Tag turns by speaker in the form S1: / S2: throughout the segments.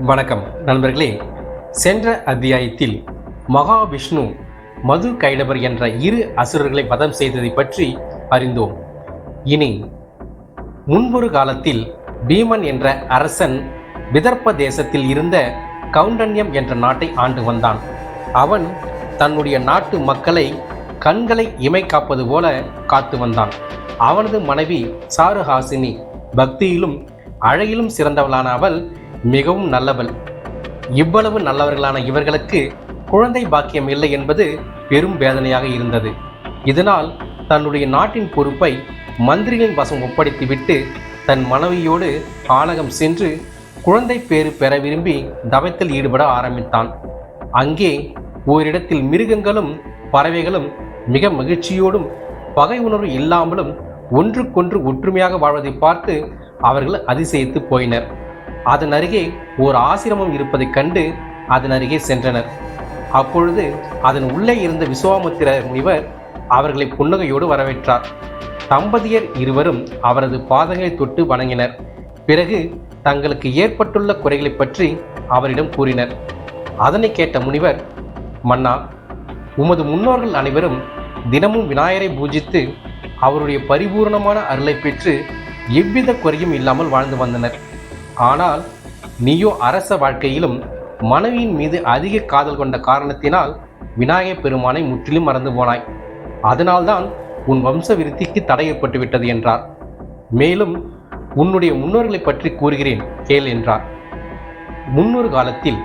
S1: வணக்கம். நண்பர்களே சென்ற அத்தியாயத்தில் மகாவிஷ்ணு மது கைடவர் என்ற இரு அசுரர்களை வதம் செய்ததை பற்றி அறிந்தோம். இனி முன்பொரு காலத்தில் பீமன் என்ற அரசன் விதர்ப்ப தேசத்தில் இருந்த கவுண்டன்யம் என்ற நாட்டை ஆண்டு வந்தான். அவன் தன்னுடைய நாட்டு மக்களை கண்களை இமை காப்பது போல காத்து வந்தான். அவனது மனைவி சாருஹாசினி பக்தியிலும் அழகிலும் சிறந்தவளான அவள் மிகவும் நல்லவள். இவ்வளவு நல்லவர்களான இவர்களுக்கு குழந்தை பாக்கியம் இல்லை என்பது பெரும் வேதனையாக இருந்தது. இதனால் தன்னுடைய நாட்டின் பொறுப்பை மந்திரிகளின் வசம் ஒப்படைத்துவிட்டு தன் மனைவியோடு ஆலகம் சென்று குழந்தை பேறு பெற விரும்பி தவத்தில் ஈடுபட ஆரம்பித்தான். அங்கே ஓரிடத்தில் மிருகங்களும் பறவைகளும் மிக மகிழ்ச்சியோடும் பகை உணர்வு இல்லாமலும் ஒன்றுக்கொன்று ஒற்றுமையாக வாழ்வதை பார்த்து அவர்கள் அதிசயித்து போயினர். அதன் அருகே ஓர் ஆசிரமம் இருப்பதைக் கண்டு அதன் அருகே சென்றனர். அப்பொழுது அதன் உள்ளே இருந்த விஸ்வாமுத்திர முனிவர் அவர்களை புன்னகையோடு வரவேற்றார். தம்பதியர் இருவரும் அவரது பாதங்களை தொட்டு வணங்கினர். பிறகு தங்களுக்கு ஏற்பட்டுள்ள குறைகளைப் பற்றி அவரிடம் கூறினர். அதனை கேட்ட முனிவர் மன்னா உமது முன்னோர்கள் அனைவரும் தினமும் விநாயகரை பூஜித்து அவருடைய பரிபூரணமான அருளை பெற்று எவ்வித குறையும் இல்லாமல் வாழ்ந்து வந்தனர். ஆனால் நீயோ அரச வாழ்க்கையிலும் மனைவியின் மீது அதிக காதல் கொண்ட காரணத்தினால் விநாயகப் பெருமானை முற்றிலும் மறந்து போனாய். அதனால்தான் உன் வம்ச விருத்திக்கு தடை ஏற்பட்டுவிட்டது என்றார். மேலும் உன்னுடைய முன்னோர்களை பற்றி கூறுகிறேன் கேள் என்றார். முன்னொரு காலத்தில்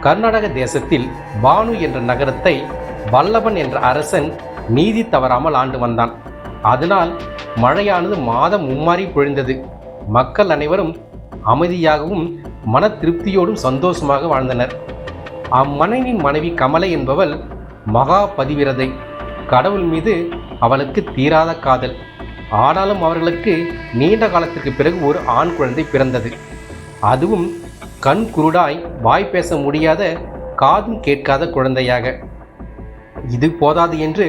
S1: கர்நாடக தேசத்தில் பானு என்ற நகரத்தை வல்லபன் என்ற அரசன் நீதி தவறாமல் ஆண்டு வந்தான். அதனால் மழையானது மாதம் மும்மாறி பொழிந்தது. மக்கள் அனைவரும் அமைதியாகவும் மன திருப்தியோடும் சந்தோஷமாக வாழ்ந்தனர். அம்மனைவின் மனைவி கமலை என்பவள் மகா பதிவிரதை. கடவுள் மீது அவளுக்கு தீராத காதல். ஆனாலும் அவர்களுக்கு நீண்ட காலத்திற்கு பிறகு ஒரு ஆண் குழந்தை பிறந்தது. அதுவும் கண் குருடாய் வாய் பேச முடியாத காதும் கேட்காத குழந்தையாக. இது போதாது என்று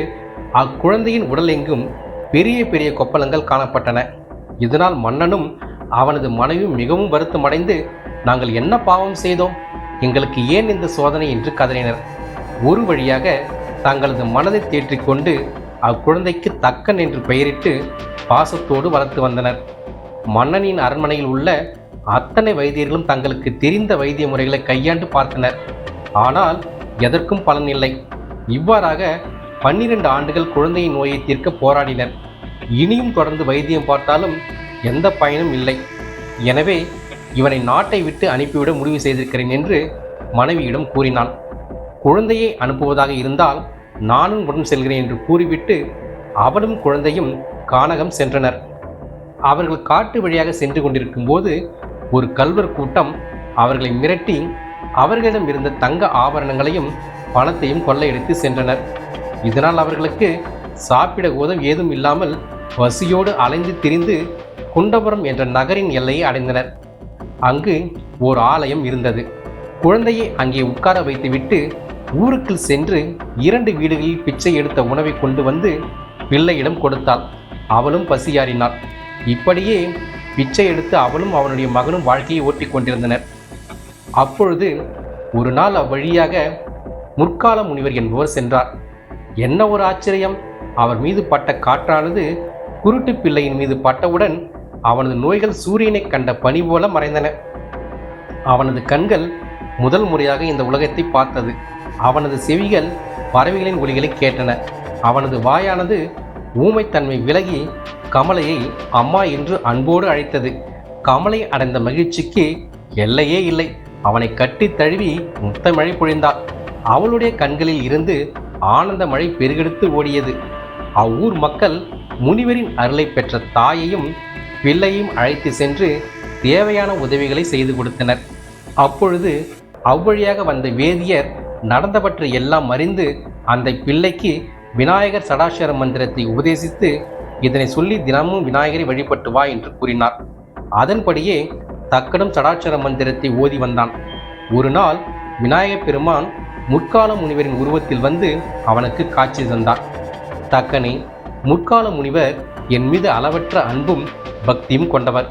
S1: அக்குழந்தையின் உடலெங்கும் பெரிய பெரிய கொப்பளங்கள் காணப்பட்டன. இதனால் மன்னனும் அவனது மனைவி மிகவும் வருத்தமடைந்து நாங்கள் என்ன பாவம் செய்தோம்? எங்களுக்கு ஏன் இந்த சோதனை? என்று கதறினர். ஒரு வழியாக தங்களது மனதை தேற்றிக்கொண்டு அக்குழந்தைக்கு தக்கன் என்று பெயரிட்டு பாசத்தோடு வளர்த்து வந்தனர். மன்னனின் அரண்மனையில் உள்ள அத்தனை வைத்தியர்களும் தங்களுக்கு தெரிந்த வைத்திய முறைகளை கையாண்டு பார்த்தனர். ஆனால் எதற்கும் பலன் இல்லை. இவ்வாறாக பன்னிரண்டு ஆண்டுகள் குழந்தையின் நோயை தீர்க்க போராடினர். இனியும் தொடர்ந்து வைத்தியம் பார்த்தாலும் எந்த பயனும் இல்லை. எனவே இவனை நாட்டை விட்டு அனுப்பிவிட முடிவு செய்திருக்கிறேன் என்று மனைவியிடம் கூறினான். குழந்தையை அனுப்புவதாக இருந்தால் நானும் உடன் செல்கிறேன் என்று கூறிவிட்டு அவளும் குழந்தையும் கானகம் சென்றனர். அவர்கள் காட்டு வழியாக சென்று கொண்டிருக்கும் போது ஒரு கல்வர் கூட்டம் அவர்களை மிரட்டி அவர்களிடம் இருந்த தங்க ஆபரணங்களையும் பணத்தையும் கொள்ளையடித்து சென்றனர். இதனால் அவர்களுக்கு சாப்பிட உதவி ஏதும் இல்லாமல் பசியோடு அலைந்து திரிந்து குண்டபுரம் என்ற நகரின் எல்லையை அடைந்தனர். அங்கு ஓர் ஆலயம் இருந்தது. குழந்தையை அங்கே உட்கார வைத்துவிட்டு ஊருக்குள் சென்று இரண்டு வீடுகளில் பிச்சை எடுத்த உணவை கொண்டு வந்து பிள்ளையிடம் கொடுத்தாள். அவளும் பசியாறினாள். இப்படியே பிச்சை எடுத்து அவளும் அவனுடைய மகனும் வாழ்க்கையை ஓட்டிக் கொண்டிருந்தனர். அப்பொழுது ஒரு நாள் அவ்வழியாக முற்கால முனிவர் என்பவர் சென்றார். என்ன ஒரு ஆச்சரியம்! அவர் மீது பட்ட காற்றானது குருட்டு பிள்ளையின் மீது பட்டவுடன் அவனது நோய்கள் சூரியனை கண்ட பனி போல மறைந்தன. அவனது கண்கள் முதல் முறையாக இந்த உலகத்தை பார்த்தது. அவனது செவிகள் பறவைகளின் ஒலிகளை கேட்டன. அவனது வாயானது ஊமைத்தன்மை விலகி கமலையை அம்மா என்று அன்போடு அழைத்தது. கமலை அடைந்த மகிழ்ச்சிக்கு எல்லையே இல்லை. அவனை கட்டி தழுவி முத்த மழை பொழிந்தாள் அவளுடைய கண்களில் இருந்து ஆனந்த மழை பெருகெடுத்து ஓடியது. அவ்வூர் மக்கள் முனிவரின் அருளை பெற்ற தாயையும் பிள்ளையும் அழைத்து சென்று தேவையான உதவிகளை செய்து கொடுத்தனர். அப்பொழுது அவ்வழியாக வந்த வேதியர் நடந்தவற்றை எல்லாம் அறிந்து அந்த பிள்ளைக்கு விநாயகர் சடாசர மந்திரத்தை உபதேசித்து இதனை சொல்லி தினமும் விநாயகரை வழிபட்டு வா என்று கூறினார். அதன்படியே தக்கனும் சடாட்சர மந்திரத்தை ஓதி வந்தான். ஒரு நாள் விநாயகப் பெருமான் முற்கால முனிவரின் உருவத்தில் வந்து அவனுக்கு காட்சி தந்தார் தக்கனே முற்கால முனிவர் என் மீது அளவற்ற அன்பும் பக்தியும் கொண்டவர்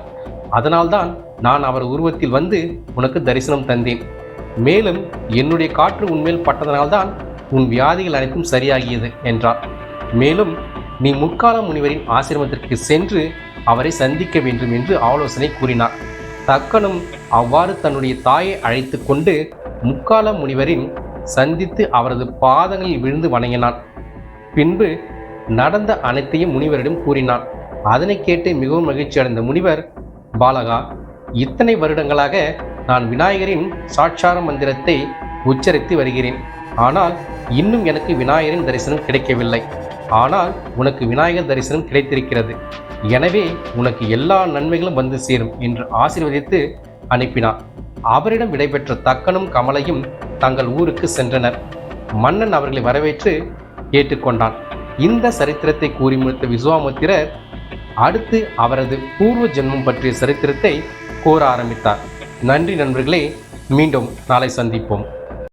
S1: அதனால்தான் நான் அவர் உருவத்தில் வந்து உனக்கு தரிசனம் தந்தேன். மேலும் என்னுடைய காற்று உன்மேல் பட்டதனால்தான் உன் வியாதிகள் அனைத்தும் சரியாகியது என்றார். மேலும் நீ முற்கால முனிவரின் ஆசிரமத்திற்கு சென்று அவரை சந்திக்க வேண்டும் என்று ஆலோசனை கூறினார். தக்கனும் அவ்வாறு தன்னுடைய தாயை அழைத்து கொண்டு முக்கால முனிவரின் சந்தித்து அவரது பாதங்களில் விழுந்து வணங்கினான். பின்பு நடந்த அனைத்தையும் முனிவரிடம் கூறினார் அதனை கேட்டு மிகவும் மகிழ்ச்சி அடைந்த முனிவர் பாலகா இத்தனை வருடங்களாக நான் விநாயகரின் சாட்சார மந்திரத்தை உச்சரித்து வருகிறேன். ஆனால் இன்னும் எனக்கு விநாயகரின் தரிசனம் கிடைக்கவில்லை. ஆனால் உனக்கு விநாயகர் தரிசனம் கிடைத்திருக்கிறது. எனவே உனக்கு எல்லா நன்மைகளும் வந்து சேரும் என்று ஆசீர்வதித்து அனுப்பினார் அவரிடம் விடைபெற்ற தக்கனும் கமலையும் தங்கள் ஊருக்கு சென்றனர். மன்னன் அவர்களை வரவேற்று ஏற்றுக்கொண்டான் இந்த சரித்திரத்தை கூறி முடித்த விஸ்வாமுத்திரர் அடுத்து அவரது பூர்வ ஜென்மம் பற்றிய சரித்திரத்தை கூற ஆரம்பித்தார். நன்றி நண்பர்களே மீண்டும் நாளை சந்திப்போம்.